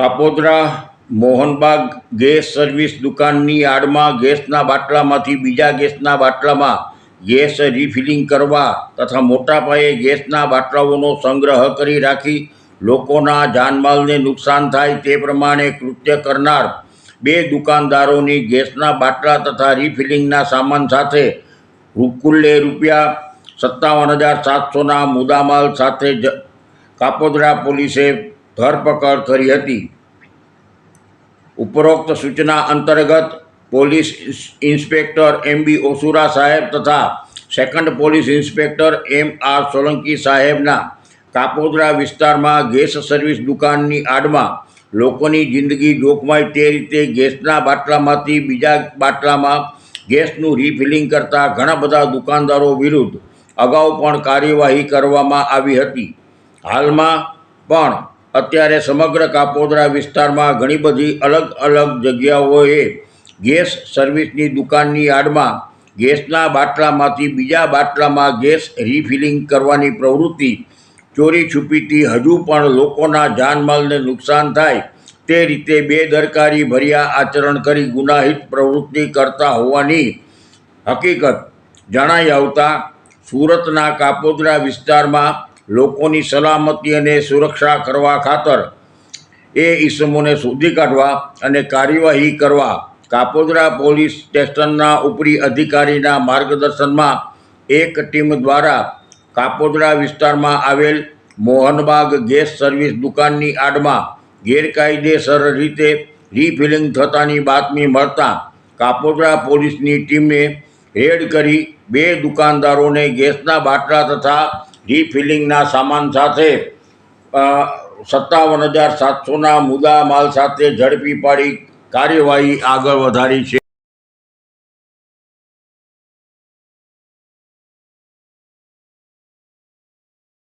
Kapodra, Mohanbag gas service દુકાનની આડમાં ગેસના બાટલામાંથી બીજા ગેસના બાટલામાં ગેસ રિફિલિંગ કરવા તથા મોટા પાયે ગેસના બાટલાઓનો સંગ્રહ કરી રાખી લોકોના જાનમાલને નુકસાન થાય તે પ્રમાણે કૃત્ય કરનાર બે દુકાનદારોની ગેસના બાટલા તથા રિફિલિંગના સામાન સાથે કુલ્લે રૂપિયા સત્તાવન હજાર સાતસોના મુદ્દામાલ સાથે જ કાપોદરા પોલીસે ધરપકડ કરી હતી. ઉપરોક્ત સૂચના અંતર્ગત પોલીસ ઇન્સ્પેક્ટર એમ બી ઓસુરા સાહેબ તથા second police inspector M R Solanki સાહેબના કાપોદરા વિસ્તારમાં ગેસ સર્વિસ દુકાનની આડમાં લોકોની જિંદગી જોખમાય તે રીતે ગેસના બાટલામાંથી બીજા બાટલામાં ગેસનું રિફિલિંગ કરતા ઘણા બધા દુકાનદારો વિરુદ્ધ અગાઉ પણ કાર્યવાહી કરવામાં આવી હતી. હાલમાં પણ અત્યારે સમગ્ર કાપોદરા વિસ્તારમાં ઘણી બધી અલગ અલગ જગ્યાઓએ ગેસ સર્વિસની દુકાનની આડમાં ગેસના બાટલામાંથી બીજા બાટલામાં ગેસ રિફિલિંગ કરવાની પ્રવૃત્તિ ચોરી છુપીથી હજુ પણ લોકોના જાનમાલને નુકસાન થાય તે રીતે બેદરકારી ભર્યા આચરણ કરી ગુનાહિત પ્રવૃત્તિ કરતા હોવાની હકીકત જણાઈ આવતા સુરતના કાપોદરા વિસ્તારમાં લોકોની સલામતી અને સુરક્ષા કરવા ખાતર એ ઈસમોને શોધી કાઢવા અને કાર્યવાહી કરવા કાપોદ્રા પોલીસ સ્ટેશનના ઉપરી અધિકારીના માર્ગદર્શનમાં એક ટીમ દ્વારા કાપોદ્રા વિસ્તારમાં આવેલ મોહનબાગ ગેસ સર્વિસ દુકાનની આડમાં ગેરકાયદેસર રીતે રિફિલિંગ થતાની બાતમી મળતા કાપોદ્રા પોલીસની ટીમે રેડ કરી બે દુકાનદારોને ગેસના બાટલા તથા રિફિલિંગના સામાન સાથે સત્તાવન હજાર સાતસોના મુદ્દા માલ સાથે ઝડપી પાડી કાર્યવાહી આગળ વધારી છે.